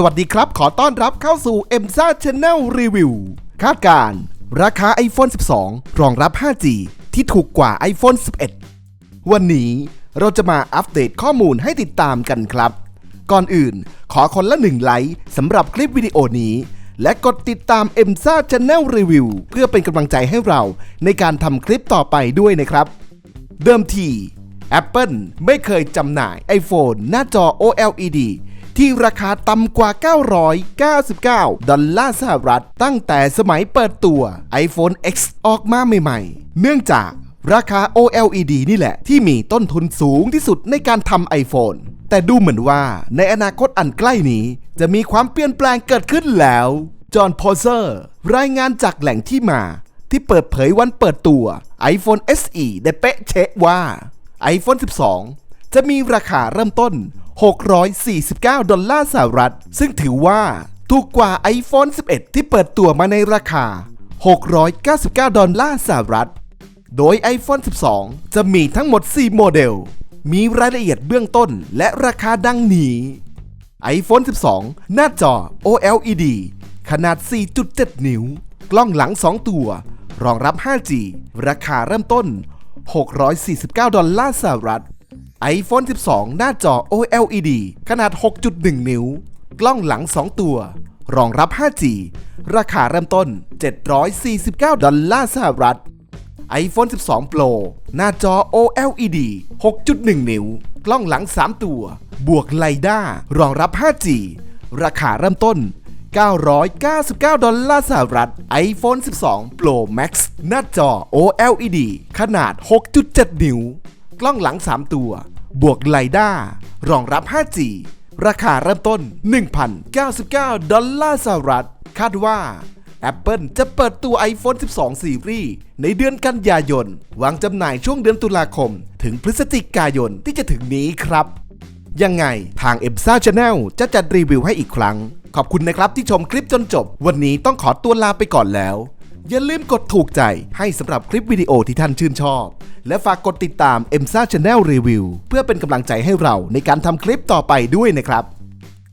สวัสดีครับ ขอต้อนรับเข้าสู่ m s a Channel Review คาดการณ์ราคา iPhone 12 รองรับ 5G ที่ถูกกว่า iPhone 11 วันนี้เราจะมาอัปเดตข้อมูลให้ติดตามกันครับ ก่อนอื่นขอคนละหนึ่งไลค์สำหรับคลิปวิดีโอนี้ และกดติดตาม m s a Channel Review เพื่อเป็นกำลังใจให้เราในการทำคลิปต่อไปด้วยนะครับ เดิมที Apple ไม่เคยจำหน่าย iPhone หน้าจอ OLED ที่ราคาต่ำกว่า 999 ดอลลาร์สหรัฐ ตั้งแต่สมัยเปิดตัว iPhone X ออกมาใหม่ๆ เนื่องจากราคา OLED นี่แหละ ที่มีต้นทุนสูงที่สุดในการทำ iPhone แต่ดูเหมือนว่าในอนาคตอันใกล้นี้ จะมีความเปลี่ยนแปลงเกิดขึ้นแล้ว จอห์นโพเซอร์ รายงานจากแหล่งที่มา ที่เปิดเผยวันเปิดตัว iPhone SE ได้เป๊ะเชะว่า iPhone 12 จะมีราคาเริ่มต้น 649 ดอลลาร์สหรัฐ ซึ่งถือว่าถูกกว่า iPhone 11 ที่เปิดตัวมาในราคา 699 ดอลลาร์สหรัฐ โดย iPhone 12 จะมีทั้งหมด 4 โมเดล มีรายละเอียดเบื้องต้นและราคาดังนี้ iPhone 12 หน้าจอ OLED ขนาด 4.7 นิ้ว กล้องหลัง 2 ตัว รองรับ 5G ราคาเริ่มต้น 649 ดอลลาร์สหรัฐ iPhone 12 หน้าจอ OLED ขนาด 6.1 นิ้ว กล้องหลัง 2 ตัว รองรับ 5G ราคาเริ่มต้น 749 ดอลลาร์สหรัฐ iPhone 12 Pro หน้าจอ OLED 6.1 นิ้ว กล้องหลัง 3 ตัว บวกไลด้ารองรับ 5G ราคาเริ่มต้น 999 ดอลลาร์สหรัฐ iPhone 12 Pro Max หน้าจอ OLED ขนาด 6.7 นิ้ว กล้องหลัง 3 ตัว บวกไลด้ารองรับ 5G ราคาเริ่มต้น 1,099 ดอลลาร์สหรัฐ คาดว่า Apple จะเปิดตัว iPhone 12ซีรีส์ในเดือนกันยายน วางจำหน่ายช่วงเดือนตุลาคม ถึงพฤศจิกายนที่จะถึงนี้ครับ ยังไงทาง e m s a Channel จะจัดรีวิวให้อีกครั้ง ขอบคุณนะครับที่ชมคลิปจนจบ วันนี้ต้องขอตัวลาไปก่อนแล้ว อย่าลืมกดถูกใจให้สำหรับคลิปวิดีโอที่ท่านชื่นชอบ และฝากกดติดตาม e m s a Channel Review เพื่อเป็นกำลังใจให้เราในการทำคลิปต่อไปด้วยนะครับ